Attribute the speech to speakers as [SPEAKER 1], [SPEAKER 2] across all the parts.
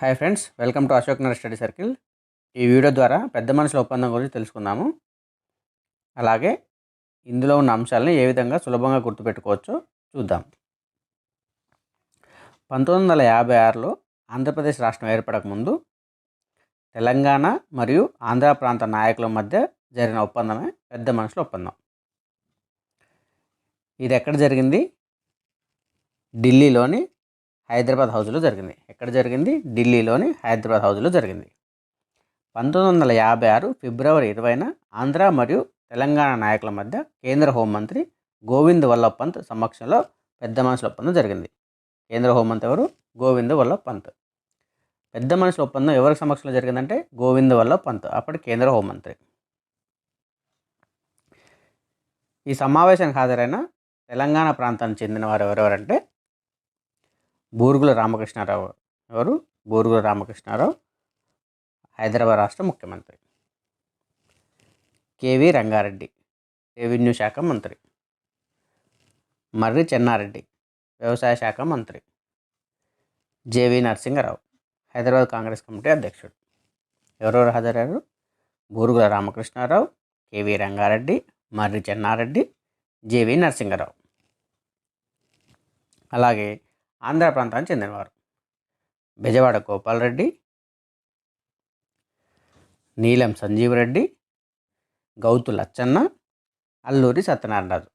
[SPEAKER 1] Hi friends welcome to Ashok Nagar study circle. ఈ video ద్వారా పెద్ద మనుషుల ఒప్పందం గురించి తెలుసుకుందాము. అలాగే ఇందులో ఉన్న అంశాలను ఏ విధంగా సులభంగా గుర్తుపెట్టుకోవచ్చో చూద్దాం. పంతొమ్మిది వందల యాభై ఆరులో ఆంధ్రప్రదేశ్ రాష్ట్రం ఏర్పడకముందు తెలంగాణ మరియు ఆంధ్ర ప్రాంత నాయకుల మధ్య జరిగిన ఒప్పందమే పెద్ద మనుషుల ఒప్పందం. ఇది ఎక్కడ జరిగింది? ఢిల్లీలోని హైదరాబాద్ హౌస్లో జరిగింది. ఎక్కడ జరిగింది? ఢిల్లీలోని హైదరాబాద్ హౌస్లో జరిగింది. పంతొమ్మిది వందల యాభై ఆరు ఫిబ్రవరి ఇరవైన ఆంధ్ర మరియు తెలంగాణ నాయకుల మధ్య కేంద్ర హోంమంత్రి గోవింద్ వల్లభ్ పంత్ సమక్షంలో పెద్ద మనుషుల ఒప్పందం జరిగింది. కేంద్ర హోంమంత్రి ఎవరు? గోవింద్ వల్లభ్ పంత్. పెద్ద మనుషుల ఒప్పందం ఎవరి సమక్షంలో జరిగిందంటే గోవింద్ వల్లభ్ పంత్ అప్పటి కేంద్ర హోంమంత్రి. ఈ సమావేశానికి హాజరైన తెలంగాణ ప్రాంతానికి చెందిన వారు ఎవరెవరంటే బూరుగుల రామకృష్ణారావు ఎవరు? బూరుగుల రామకృష్ణారావు హైదరాబాద్ రాష్ట్ర ముఖ్యమంత్రి. కేవి రంగారెడ్డి రెవెన్యూ శాఖ మంత్రి. మర్రి చెన్నారెడ్డి వ్యవసాయ శాఖ మంత్రి. J V Narasimha Rao Hyderabad Congress committee అధ్యక్షుడు. ఎవరెవరు హాజరయ్యారు? Burugula Ramakrishna Rao K V Ranga Reddy Marri Chenna Reddy J V Narasimha Rao. అలాగే ఆంధ్ర ప్రాంతానికి చెందినవారు బెజవాడ గోపాలరెడ్డి నీలం సంజీవరెడ్డి గౌతు లచ్చన్న అల్లూరి సత్యనారాయణరాజు.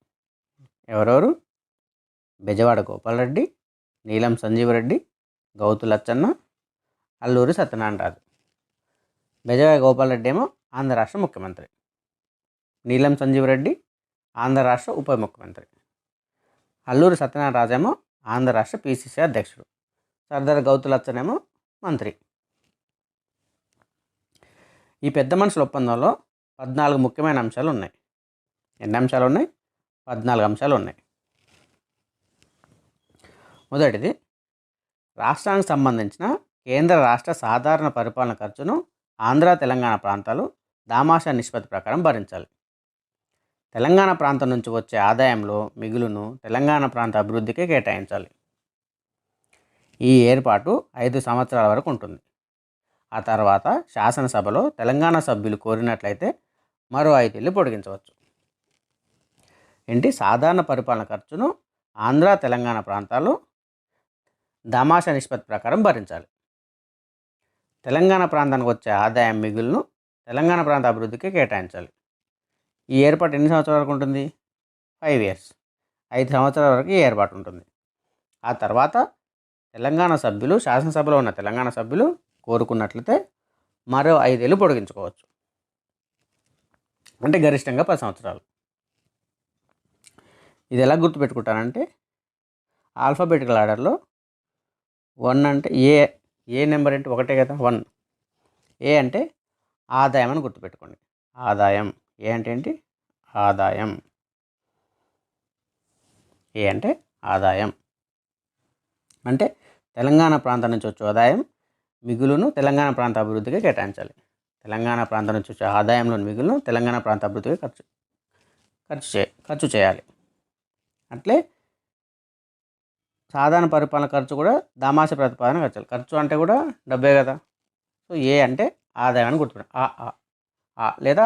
[SPEAKER 1] ఎవరెవరు? బెజవాడ గోపాలరెడ్డి నీలం సంజీవరెడ్డి గౌతు లచ్చన్న అల్లూరి సత్యనారాయణరాజు. బెజవాడ గోపాలరెడ్డి ఏమో ఆంధ్ర రాష్ట్ర ముఖ్యమంత్రి. నీలం సంజీవరెడ్డి ఆంధ్ర రాష్ట్ర ఉప ముఖ్యమంత్రి. అల్లూరి సత్యనారాయణ ఏమో ఆంధ్ర రాష్ట్ర పిసిసి అధ్యక్షుడు. సర్దార్ గౌతులచ్చనేమో మంత్రి. ఈ పెద్ద మనుషుల ఒప్పందంలో పద్నాలుగు ముఖ్యమైన అంశాలు ఉన్నాయి. ఎన్ని అంశాలు ఉన్నాయి? పద్నాలుగు అంశాలు ఉన్నాయి. మొదటిది రాష్ట్రానికి సంబంధించిన కేంద్ర రాష్ట్ర సాధారణ పరిపాలన ఖర్చును ఆంధ్ర తెలంగాణ ప్రాంతాలు దామాషా నిష్పత్తి ప్రకారం భరించాలి. తెలంగాణ ప్రాంతం నుంచి వచ్చే ఆదాయంలో మిగులును తెలంగాణ ప్రాంత అభివృద్ధికి కేటాయించాలి. ఈ ఏర్పాటు ఐదు సంవత్సరాల వరకు ఉంటుంది. ఆ తర్వాత శాసనసభలో తెలంగాణ సభ్యులు కోరినట్లయితే మరో ఐదేళ్ళు పొడిగించవచ్చు. ఏంటి సాధారణ పరిపాలన ఖర్చును ఆంధ్ర తెలంగాణ ప్రాంతాలు దామాషా నిష్పత్తి ప్రకారం భరించాలి. తెలంగాణ ప్రాంతానికి వచ్చే ఆదాయం మిగులును తెలంగాణ ప్రాంత అభివృద్ధికి కేటాయించాలి. ఈ ఏర్పాటు ఎన్ని సంవత్సరాల వరకు ఉంటుంది? Five years. ఐదు సంవత్సరాల వరకు ఈ ఏర్పాటు ఉంటుంది. ఆ తర్వాత తెలంగాణ సభ్యులు శాసనసభలో ఉన్న తెలంగాణ సభ్యులు కోరుకున్నట్లయితే మరో ఐదేళ్ళు పొడిగించుకోవచ్చు. అంటే గరిష్టంగా పది సంవత్సరాలు. ఇది ఎలా గుర్తుపెట్టుకుంటానంటే ఆల్ఫాబెటికల్ ఆర్డర్లో వన్ అంటే ఏ ఏ నెంబర్ అంటే ఒకటే కదా వన్. ఏ అంటే ఆదాయం అని గుర్తుపెట్టుకోండి. ఆదాయం. ఏ అంటే ఏంటి ఆదాయం. ఏ అంటే ఆదాయం. అంటే తెలంగాణ ప్రాంతం నుంచి వచ్చే ఆదాయం మిగులును తెలంగాణ ప్రాంత అభివృద్ధికి కేటాయించాలి. తెలంగాణ ప్రాంతం నుంచి వచ్చే ఆదాయంలోని మిగులును తెలంగాణ ప్రాంత అభివృద్ధికి ఖర్చు ఖర్చు చే ఖర్చు చేయాలి. అట్లే సాధారణ పరిపాలన ఖర్చు కూడా దామాస ప్రతిపాదన ఖర్చు ఖర్చు అంటే కూడా డబ్బే కదా. సో ఏ అంటే ఆదాయం అని గుర్తుపెట్టు ఆ లేదా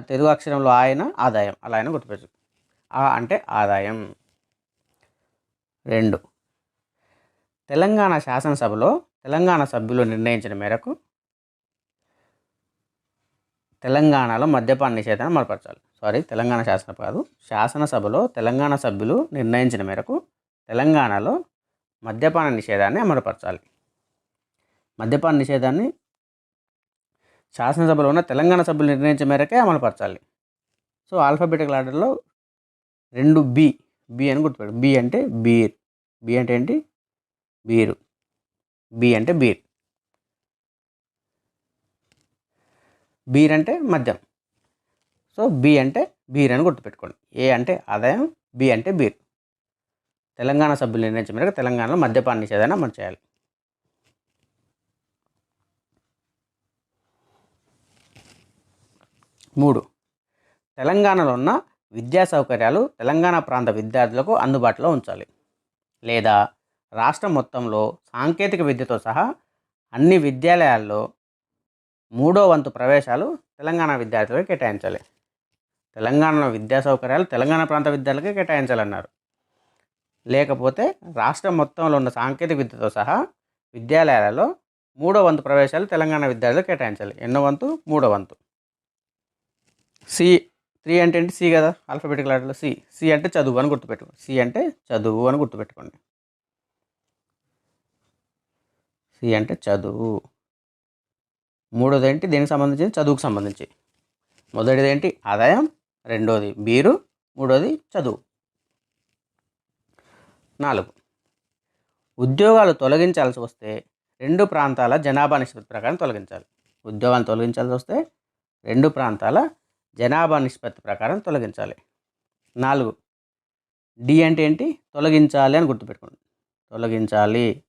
[SPEAKER 1] తెలుగు అక్షరంలో ఆయన ఆదాయం. అలా అయినా గుర్తుపెట్టు ఆ అంటే ఆదాయం. రెండు. తెలంగాణ శాసనసభలో తెలంగాణ సభ్యులు నిర్ణయించిన మేరకు తెలంగాణలో మద్యపాన నిషేధాన్ని మరపరచాలి. సారీ తెలంగాణ శాసనసభ కాదు. శాసనసభలో తెలంగాణ సభ్యులు నిర్ణయించిన మేరకు తెలంగాణలో మద్యపాన నిషేధాన్ని అమలుపరచాలి. మద్యపాన నిషేధాన్ని శాసనసభలో ఉన్న తెలంగాణ సభ్యులు నిర్ణయించే మేరకే అమలుపరచాలి. సో ఆల్ఫాబెటికల్ ఆర్డర్లో రెండు బి బి అని గుర్తుపెట్టు బి అంటే బీర్. బి అంటే ఏంటి? బీరు. బి అంటే బీర్. బీర్ అంటే మద్యం. సో బి అంటే బీర్ అని గుర్తుపెట్టుకోండి. ఏ అంటే ఆదాయం బి అంటే బీర్. తెలంగాణ సభ్యులు నిర్ణయించిన మేరకు తెలంగాణలో మద్యపాన నిషేధాన్ని అమలు చేయాలి. మూడు. తెలంగాణలో ఉన్న విద్యా సౌకర్యాలు తెలంగాణ ప్రాంత విద్యార్థులకు అందుబాటులో ఉంచాలి. లేదా రాష్ట్రం మొత్తంలో సాంకేతిక విద్యతో సహా అన్ని విద్యాలయాల్లో మూడో వంతు ప్రవేశాలు తెలంగాణ విద్యార్థులకు కేటాయించాలి. తెలంగాణలో విద్యా సౌకర్యాలు తెలంగాణ ప్రాంత విద్యార్థులకే కేటాయించాలన్నారు. లేకపోతే రాష్ట్రం మొత్తంలో ఉన్న సాంకేతిక విద్యతో సహా విద్యాలయాలలో మూడో వంతు ప్రవేశాలు తెలంగాణ విద్యార్థులకు కేటాయించాలి. ఎన్నో వంతు? మూడో వంతు. సి త్రీ అంటే ఏంటి? సి కదా ఆల్ఫాబెటికల్ ఆర్డర్లో సి. సి అంటే చదువు అని గుర్తుపెట్టుకోండి. సి అంటే చదువు అని గుర్తుపెట్టుకోండి. సి అంటే చదువు. మూడోది ఏంటి దేనికి సంబంధించి చదువుకు సంబంధించి. మొదటిది ఏంటి? ఆదాయం. రెండోది బీరు. మూడోది చదువు. నాలుగు. ఉద్యోగాలు తొలగించాల్సి వస్తే రెండు ప్రాంతాల జనాభా నిష్పత్తి ప్రకారం తొలగించాలి. ఉద్యోగాలు తొలగించాల్సి వస్తే రెండు ప్రాంతాల జనాభా నిష్పత్తి ప్రకారం తొలగించాలి. నాలుగు డి అంటే ఏంటి? తొలగించాలి అని గుర్తుపెట్టుకోండి. తొలగించాలి.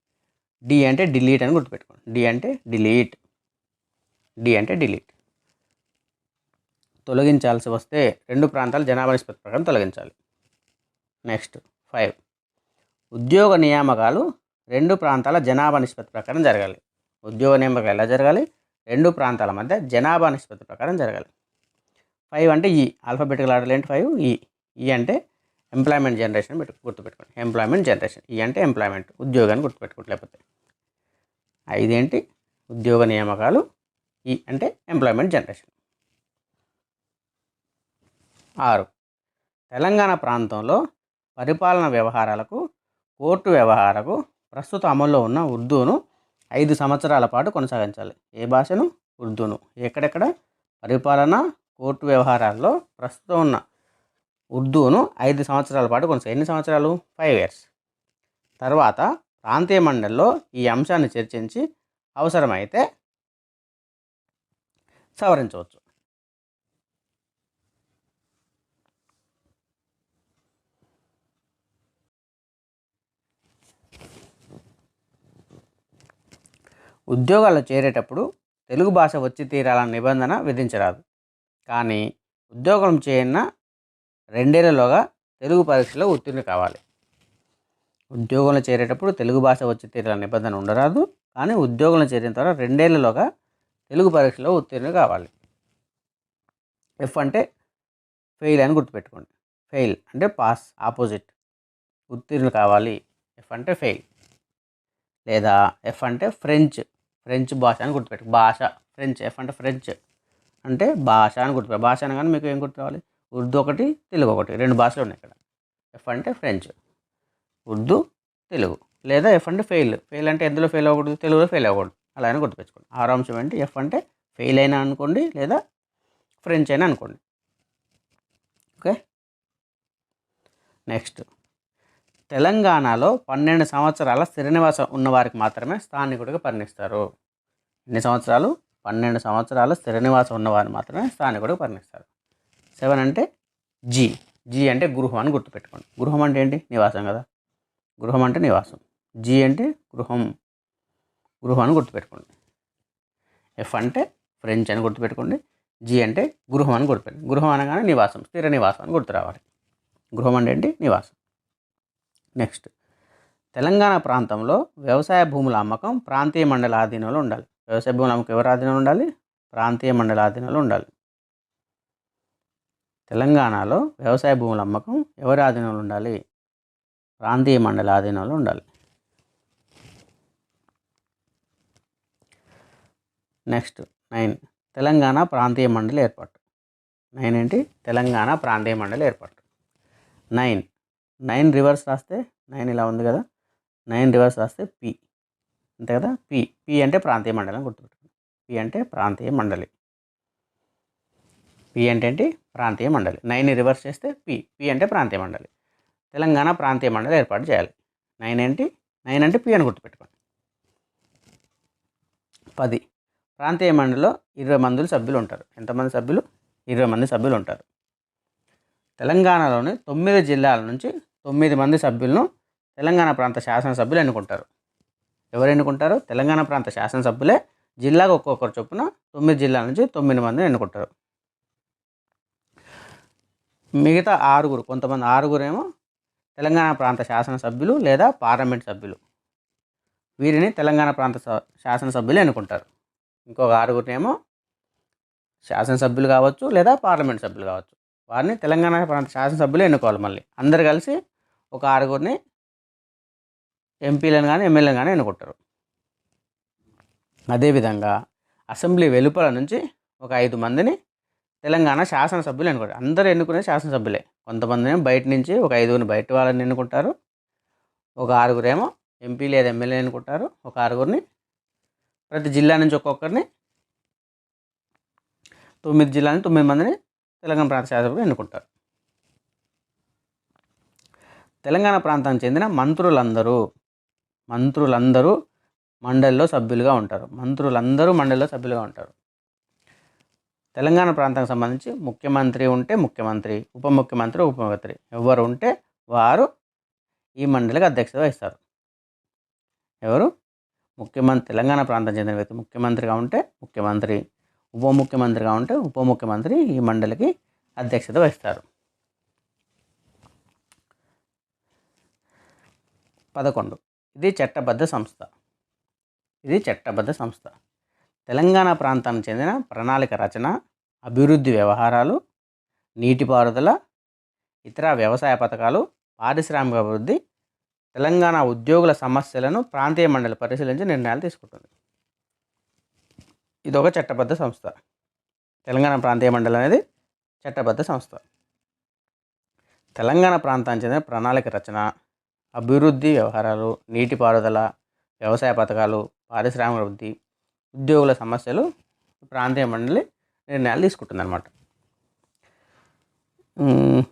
[SPEAKER 1] డి అంటే డిలీట్ అని గుర్తుపెట్టుకోండి. డి అంటే డిలీట్. డి అంటే డిలీట్. తొలగించాల్సి వస్తే రెండు ప్రాంతాల జనాభా నిష్పత్తి ప్రకారం తొలగించాలి. నెక్స్ట్ ఫైవ్ ఉద్యోగ నియామకాలు రెండు ప్రాంతాల జనాభా నిష్పత్తి ప్రకారం జరగాలి. ఉద్యోగ నియామకాలు ఎలా జరగాలి? రెండు ప్రాంతాల మధ్య జనాభా నిష్పత్తి ప్రకారం జరగాలి. ఫైవ్ అంటే ఈ ఆల్ఫాబెటికల్ ఆర్డర్ ఏంటి ఫైవ్ ఈ ఈ అంటే ఎంప్లాయ్మెంట్ జనరేషన్ పెట్టు గుర్తుపెట్టుకోండి. ఎంప్లాయ్మెంట్ జనరేషన్ ఈ అంటే ఎంప్లాయ్మెంట్ ఉద్యోగాన్ని గుర్తుపెట్టుకోండి లేకపోతే. ఐదేంటి? ఉద్యోగ నియామకాలు. ఈ అంటే ఎంప్లాయ్మెంట్ జనరేషన్ ఆరు. తెలంగాణ ప్రాంతంలో పరిపాలన వ్యవహారాలకు కోర్టు వ్యవహారకు ప్రస్తుత అమల్లో ఉన్న ఉర్దూను ఐదు సంవత్సరాల పాటు కొనసాగించాలి. ఏ భాషను? ఉర్దూను. ఎక్కడెక్కడ? పరిపాలన కోర్టు వ్యవహారాల్లో ప్రస్తుతం ఉన్న ఉర్దూను ఐదు సంవత్సరాల పాటు కొనసాగి ఎన్ని సంవత్సరాలు? ఫైవ్ ఇయర్స్ తర్వాత ప్రాంతీయ మండలిలో ఈ అంశాన్ని చర్చించి అవసరమైతే సవరించవచ్చు. ఉద్యోగాల్లో చేరేటప్పుడు తెలుగు భాష వచ్చి తీరాలన్న నిబంధన విధించరాదు. కానీ ఉద్యోగం చేయన రెండేళ్ళలోగా తెలుగు పరీక్షలో ఉత్తీర్ణ కావాలి. ఉద్యోగంలో చేరేటప్పుడు తెలుగు భాష వచ్చి తీరాల నిబంధన ఉండరాదు. కానీ ఉద్యోగంలో చేరిన తర్వాత రెండేళ్ళలోగా తెలుగు పరీక్షలో ఉత్తీర్ణ కావాలి. ఎఫ్ అంటే ఫెయిల్ అని గుర్తుపెట్టుకోండి. ఫెయిల్ అంటే పాస్ ఆపోజిట్ ఉత్తీర్ణ కావాలి. ఎఫ్ అంటే ఫెయిల్ లేదా ఎఫ్ అంటే ఫ్రెంచ్ ఫ్రెంచ్ భాష అని గుర్తుపెట్టు భాష. ఫ్రెంచ్ ఎఫ్ అంటే ఫ్రెంచ్ అంటే భాష అని గుర్తుపెట్టు భాష అనగానే మీకు ఏం గుర్తు రావాలి ఉర్దూ ఒకటి తెలుగు ఒకటి రెండు భాషలు ఉన్నాయి ఇక్కడ. ఎఫ్ అంటే ఫ్రెంచ్ ఉర్దూ తెలుగు. లేదా ఎఫ్ అంటే ఫెయిల్ ఫెయిల్ అంటే ఎందులో ఫెయిల్ అవ్వకూడదు? తెలుగులో ఫెయిల్ అవ్వకూడదు. అలా అయినా గుర్తుపెట్టుకోండి. ఆరో అంశం ఏంటి? ఎఫ్ అంటే ఫెయిల్ అయినా అనుకోండి లేదా ఫ్రెంచ్ అయినా అనుకోండి. ఓకే? నెక్స్ట్. తెలంగాణలో పన్నెండు సంవత్సరాల శ్రీనివాసం ఉన్నవారికి మాత్రమే స్థానికుడిగా పరిణిస్తారు ఎన్ని సంవత్సరాలు? పన్నెండు సంవత్సరాలు స్థిర నివాసం ఉన్నవారు మాత్రమే స్థానికుడికి పరిణిస్తారు సెవెన్ అంటే జీ. జీ అంటే గృహం అని గుర్తుపెట్టుకోండి. గృహం అంటే ఏంటి? నివాసం కదా. గృహం అంటే నివాసం. జీ అంటే గృహం. గృహం అని గుర్తుపెట్టుకోండి. ఎఫ్ అంటే ఫ్రెంచ్ అని గుర్తుపెట్టుకోండి. జీ అంటే గృహం అని గుర్తుపెట్టుకోండి. గృహం అనగానే నివాసం స్థిర నివాసం అని గుర్తు రావాలి. గృహం అంటే ఏంటి? నివాసం. నెక్స్ట్. తెలంగాణ ప్రాంతంలో వ్యవసాయ భూముల అమ్మకం ప్రాంతీయ మండల ఆధీనంలో ఉండాలి. వ్యవసాయ భూముల అమ్మకం ఎవరి ఆధీనంలో ఉండాలి? ప్రాంతీయ మండల ఆధీనంలో ఉండాలి. తెలంగాణలో వ్యవసాయ భూముల అమ్మకం ఎవరి ఆధీనంలో ఉండాలి? ప్రాంతీయ మండల ఆధీనంలో ఉండాలి. Next nine. తెలంగాణ ప్రాంతీయ మండలి ఏర్పాటు. నైన్ ఏంటి? తెలంగాణ ప్రాంతీయ మండలి ఏర్పాటు. నైన్. నైన్ రివర్స్ రాస్తే నైన్ ఇలా ఉంది కదా? నైన్ రివర్స్ రాస్తే పి. అంతే కదా? పి పి అంటే ప్రాంతీయ మండలి అని గుర్తుపెట్టుకోండి. పి అంటే ప్రాంతీయ మండలి. పి అంటే ఏంటి? ప్రాంతీయ మండలి. నైన్ రివర్స్ చేస్తే పి పి అంటే ప్రాంతీయ మండలి. తెలంగాణ ప్రాంతీయ మండలి ఏర్పాటు చేయాలి. నైన్ ఏంటి? నైన్ అంటే పి అని గుర్తుపెట్టుకోండి. పది. ప్రాంతీయ మండలిలో ఇరవై మంది సభ్యులు ఉంటారు. ఎంతమంది సభ్యులు? ఇరవై మంది సభ్యులు ఉంటారు. తెలంగాణలోని తొమ్మిది జిల్లాల నుంచి తొమ్మిది మంది సభ్యులను తెలంగాణ ప్రాంత శాసనసభ్యులు ఎన్నుకుంటారు. ఎవరు ఎన్నుకుంటారు తెలంగాణ ప్రాంత శాసనసభ్యులే జిల్లాకు ఒక్కొక్కరు చొప్పున తొమ్మిది జిల్లాల నుంచి తొమ్మిది మందిని ఎన్నుకుంటారు. మిగతా ఆరుగురు కొంతమంది ఆరుగురు ఏమో తెలంగాణ ప్రాంత శాసనసభ్యులు లేదా పార్లమెంట్ సభ్యులు. వీరిని తెలంగాణ ప్రాంత శాసనసభ్యులు ఎన్నుకుంటారు. ఇంకొక ఆరుగురినేమో శాసనసభ్యులు కావచ్చు లేదా పార్లమెంట్ సభ్యులు కావచ్చు. వారిని తెలంగాణ ప్రాంత శాసనసభ్యులు ఎన్నుకోవాలి మళ్ళీ. అందరు కలిసి ఒక ఆరుగురిని ఎంపీలను కానీ ఎమ్మెల్యేలను కానీ ఎన్నుకుంటారు. అదేవిధంగా అసెంబ్లీ వెలుపల నుంచి ఒక ఐదు మందిని తెలంగాణ శాసనసభ్యులు ఎన్నుకుంటారు. అందరూ ఎన్నుకునే శాసనసభ్యులే. కొంతమందిని బయట నుంచి ఒక ఐదుగురిని బయట వాళ్ళని ఎన్నుకుంటారు. ఒక ఆరుగురేమో ఎంపీ లేదా ఎమ్మెల్యే ఎన్నుకుంటారు. ఒక ఆరుగురిని ప్రతి జిల్లా నుంచి ఒక్కొక్కరిని తొమ్మిది జిల్లా తొమ్మిది మందిని తెలంగాణ ప్రాంత శాసనసభ్యులు ఎన్నుకుంటారు. తెలంగాణ ప్రాంతానికి చెందిన మంత్రులందరూ మంత్రులందరూ మండలిలో సభ్యులుగా ఉంటారు. మంత్రులందరూ మండలిలో సభ్యులుగా ఉంటారు. తెలంగాణ ప్రాంతానికి సంబంధించి ముఖ్యమంత్రి ఉంటే ముఖ్యమంత్రి ఉప ముఖ్యమంత్రి ఉప ముఖ్యమంత్రి. ఎవరు ఉంటే వారు ఈ మండలికి అధ్యక్షత వహిస్తారు. ఎవరు? ముఖ్యమంత్రి తెలంగాణ ప్రాంతం చెందిన వ్యక్తి ముఖ్యమంత్రిగా ఉంటే ముఖ్యమంత్రి ఉప ముఖ్యమంత్రిగా ఉంటే ఉప ముఖ్యమంత్రి ఈ మండలికి అధ్యక్షత వహిస్తారు. పదకొండు. ఇది చట్టబద్ధ సంస్థ. ఇది చట్టబద్ధ సంస్థ. తెలంగాణ ప్రాంతానికి చెందిన ప్రణాళిక రచన అభివృద్ధి వ్యవహారాలు నీటిపారుదల ఇతర వ్యవసాయ పథకాలు పారిశ్రామిక అభివృద్ధి తెలంగాణ ఉద్యోగుల సమస్యలను ప్రాంతీయ మండలి పరిశీలించి నిర్ణయాలు తీసుకుంటుంది. ఇది ఒక చట్టబద్ధ సంస్థ. తెలంగాణ ప్రాంతీయ మండలి అనేది చట్టబద్ధ సంస్థ. తెలంగాణ ప్రాంతానికి చెందిన ప్రణాళిక రచన అభివృద్ధి వ్యవహారాలు నీటిపారుదల వ్యవసాయ పథకాలు పారిశ్రామిక అభివృద్ధి ఉద్యోగుల సమస్యలు ప్రాంతీయ మండలి నిర్ణయాలు తీసుకుంటుంది అనమాట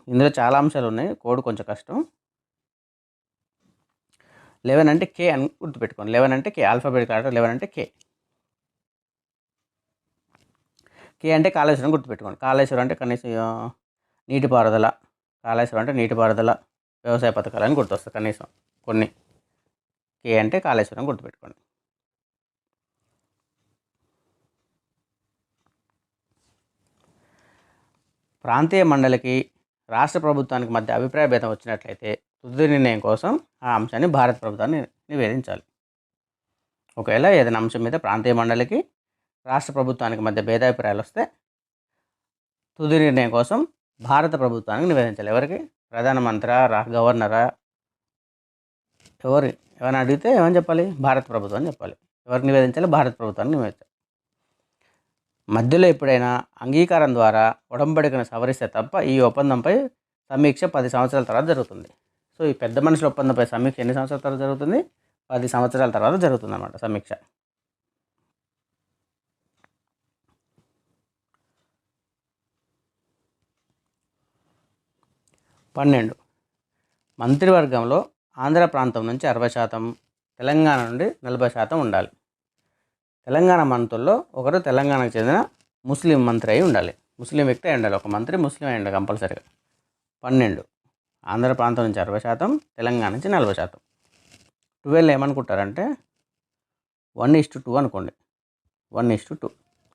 [SPEAKER 1] ఇందులో చాలా అంశాలు ఉన్నాయి. కోడ్ కొంచెం కష్టం. లెవెన్ అంటే కే అని గుర్తుపెట్టుకోండి. లెవెన్ అంటే కే. ఆల్ఫాబెటిక్ ఆర్డర్ లెవెన్ అంటే కే. కే అంటే కాళేశ్వరం గుర్తుపెట్టుకోండి. కాళేశ్వరం అంటే కనీసం నీటిపారుదల. కాళేశ్వరం అంటే నీటిపారుదల. వ్యవసాయ పథకాలని గుర్తొస్తాయి కనీసం. కొన్ని. కే అంటే కాళేశ్వరం గుర్తుపెట్టుకోండి. ప్రాంతీయ మండలికి రాష్ట్ర ప్రభుత్వానికి మధ్య అభిప్రాయ భేదం వచ్చినట్లయితే తుది నిర్ణయం కోసం ఆ అంశాన్ని భారత ప్రభుత్వాన్ని నివేదించాలి. ఒకవేళ ఏదైనా అంశం మీద ప్రాంతీయ మండలికి రాష్ట్ర ప్రభుత్వానికి మధ్య భేదాభిప్రాయాలు వస్తే తుది నిర్ణయం కోసం భారత ప్రభుత్వానికి నివేదించాలి. ఎవరికి? ప్రధానమంత్రి రా గవర్నరా? ఎవరు? ఎవరిని అడిగితే ఏమని చెప్పాలి? భారత ప్రభుత్వం అని చెప్పాలి. ఎవరికి నివేదించాలి? భారత ప్రభుత్వాన్ని నివేదించాలి. మధ్యలో ఎప్పుడైనా అంగీకారం ద్వారా ఉడంబడికను సవరిస్తే తప్ప ఈ ఒప్పందంపై సమీక్ష పది సంవత్సరాల తర్వాత జరుగుతుంది. సో ఈ పెద్ద మనుషుల ఒప్పందంపై సమీక్ష ఎన్ని సంవత్సరాల తర్వాత జరుగుతుంది? పది సంవత్సరాల తర్వాత జరుగుతుంది అన్నమాట సమీక్ష. పన్నెండు. మంత్రివర్గంలో ఆంధ్ర ప్రాంతం నుంచి అరవై శాతం తెలంగాణ నుండి నలభై శాతం ఉండాలి. తెలంగాణ మంత్రుల్లో ఒకరు తెలంగాణకు చెందిన ముస్లిం మంత్రి అయి ఉండాలి. ముస్లిం వ్యక్తి అయి ఉండాలి. ఒక మంత్రి ముస్లిం అయి ఉండాలి కంపల్సరీగా. పన్నెండు. ఆంధ్ర ప్రాంతం నుంచి అరవై శాతం తెలంగాణ నుంచి నలభై శాతం. ట్వెల్వ్ ఏమనుకుంటారంటే వన్ ఇస్ టు టూ అనుకోండి. One is to two.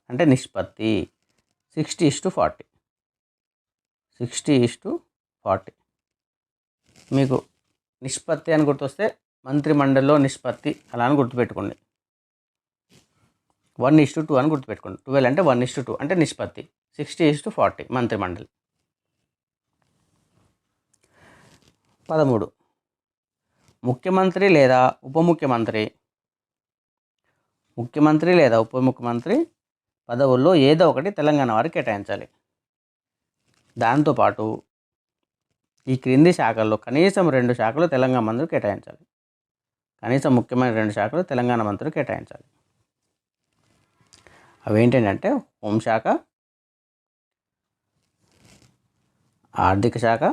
[SPEAKER 1] అంటే నిష్పత్తి. Sixty is to forty. Sixty is to forty. మీకు నిష్పత్తి అని గుర్తొస్తే మంత్రిమండలిలో నిష్పత్తి అలా అని గుర్తుపెట్టుకోండి. వన్ ఇస్ టు టూ అని గుర్తుపెట్టుకోండి. ట్వెల్వ్ అంటే వన్ ఇస్ టు టూ అంటే నిష్పత్తి. సిక్స్టీ ఇస్ టు ఫార్టీ మంత్రిమండలి. పదమూడు. ముఖ్యమంత్రి లేదా ఉప ముఖ్యమంత్రి ముఖ్యమంత్రి లేదా ఉప ముఖ్యమంత్రి పదవుల్లో ఏదో ఒకటి తెలంగాణ వారికి కేటాయించాలి. దాంతోపాటు ఈ క్రింది శాఖల్లో కనీసం రెండు శాఖలు తెలంగాణ మంత్రులు కేటాయించాలి. కనీసం ముఖ్యమైన రెండు శాఖలు తెలంగాణ మంత్రులు కేటాయించాలి. అవి హోంశాఖ ఆర్థిక శాఖ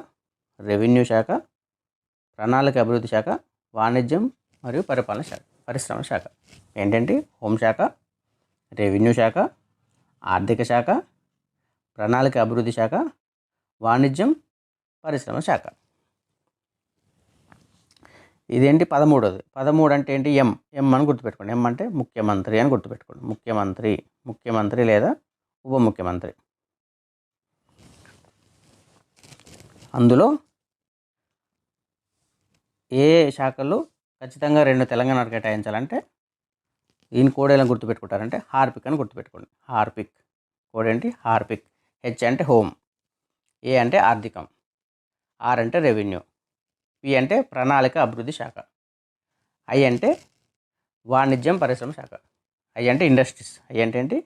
[SPEAKER 1] రెవెన్యూ శాఖ ప్రణాళిక అభివృద్ధి శాఖ వాణిజ్యం మరియు పరిపాలన శాఖ పరిశ్రమ శాఖ. ఏంటంటే హోంశాఖ రెవెన్యూ శాఖ ఆర్థిక శాఖ ప్రణాళిక అభివృద్ధి శాఖ వాణిజ్యం పరిశ్రమ శాఖ. ఇదేంటి పదమూడోది? పదమూడు అంటే ఏంటి? ఎం ఎం అని గుర్తుపెట్టుకోండి. ఎం అంటే ముఖ్యమంత్రి అని గుర్తుపెట్టుకోండి. ముఖ్యమంత్రి ముఖ్యమంత్రి లేదా ఉప ముఖ్యమంత్రి. అందులో ఏ శాఖలు ఖచ్చితంగా రెండు తెలంగాణ కేటాయించాలంటే దీని కోడ్ ఎలా గుర్తుపెట్టుకుంటారంటే హార్పిక్ అని గుర్తుపెట్టుకోండి. హార్పిక్ కోడ్ ఏంటి? హార్పిక్. హెచ్ అంటే హోమ్. ఏ అంటే ఆర్థికం. ఆర్ అంటే రెవెన్యూ పి అంటే ప్రణాళిక అభివృద్ధి శాఖ ఐ అంటే వాణిజ్యం పరిశ్రమ శాఖ ఐ అంటే ఇండస్ట్రీస్ ఐ అంటే ఏంటి?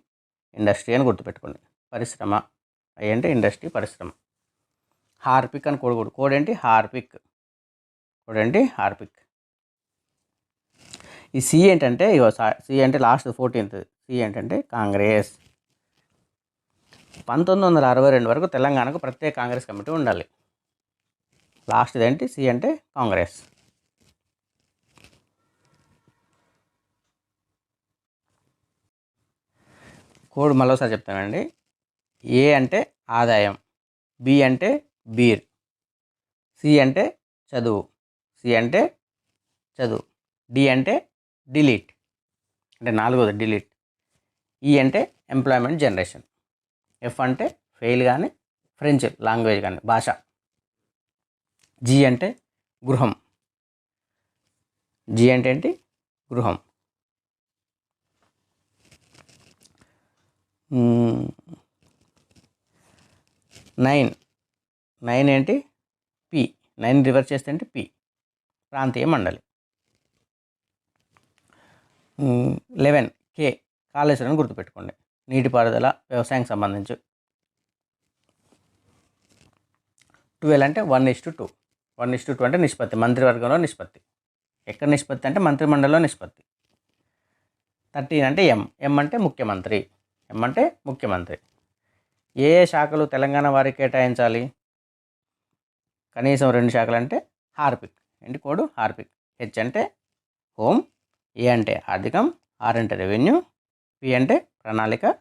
[SPEAKER 1] ఇండస్ట్రీ అని గుర్తుపెట్టుకోండి. పరిశ్రమ ఐ అంటే ఇండస్ట్రీ పరిశ్రమ. హార్పిక్ అని కోడ్ కోడ్ కోడ్ ఏంటి? హార్పిక్. కోడ్ ఏంటి? హార్పిక్. ఈ సి ఏంటంటే ఇగో సి అంటే లాస్ట్ ఫోర్టీన్త్ సి ఏంటంటే కాంగ్రెస్. పంతొమ్మిది వందల అరవై రెండు వరకు తెలంగాణకు ప్రత్యేక కాంగ్రెస్ కమిటీ ఉండాలి. లాస్ట్ ఏంటి? సి అంటే కాంగ్రెస్. కోడ్ మరోసారి చెప్తానండి ఏ అంటే ఆదాయం బి అంటే బీర్ సి అంటే చదువు సి అంటే చదువు డి అంటే డిలీట్ అంటే నాలుగోది డిలీట్ ఈ అంటే ఎంప్లాయ్మెంట్ జనరేషన్ ఎఫ్ అంటే ఫెయిల్ కానీ ఫ్రెంచ్ లాంగ్వేజ్ కానీ భాష. జి అంటే గృహం. జి అంటే ఏంటి? గృహం. నైన్. నైన్ ఏంటి? పి. నైన్ రివర్స్ చేస్తే ఏంటి? పి. ప్రాంతీయ మండలి. లెవెన్. కే. కాళేశ్వరం గుర్తుపెట్టుకోండి. నీటిపారుదల వ్యవసాయానికి సంబంధించి. ట్వెల్వ్ అంటే one is to two. One is to two అంటే నిష్పత్తి మంత్రివర్గంలో నిష్పత్తి. ఎక్కడ నిష్పత్తి అంటే మంత్రిమండలిలో నిష్పత్తి. థర్టీన్ అంటే ఎం ఎం అంటే ముఖ్యమంత్రి. ఎం అంటే ముఖ్యమంత్రి. ఏ ఏ శాఖలు తెలంగాణ వారికి కేటాయించాలి? కనీసం రెండు శాఖలు అంటే హార్పిక్. ఏంటి కోడు? హార్పిక్. హెచ్ అంటే హోమ్ ఏ అంటే ఆర్థికం ఆర్ అంటే రెవెన్యూ పి అంటే ప్రణాళిక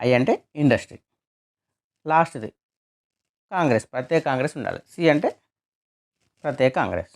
[SPEAKER 1] ఐ అంటే ఇండస్ట్రీ. లాస్ట్ది కాంగ్రెస్. ప్రత్యేక కాంగ్రెస్ ఉండాలి. సి అంటే ప్రత్యేక కాంగ్రెస్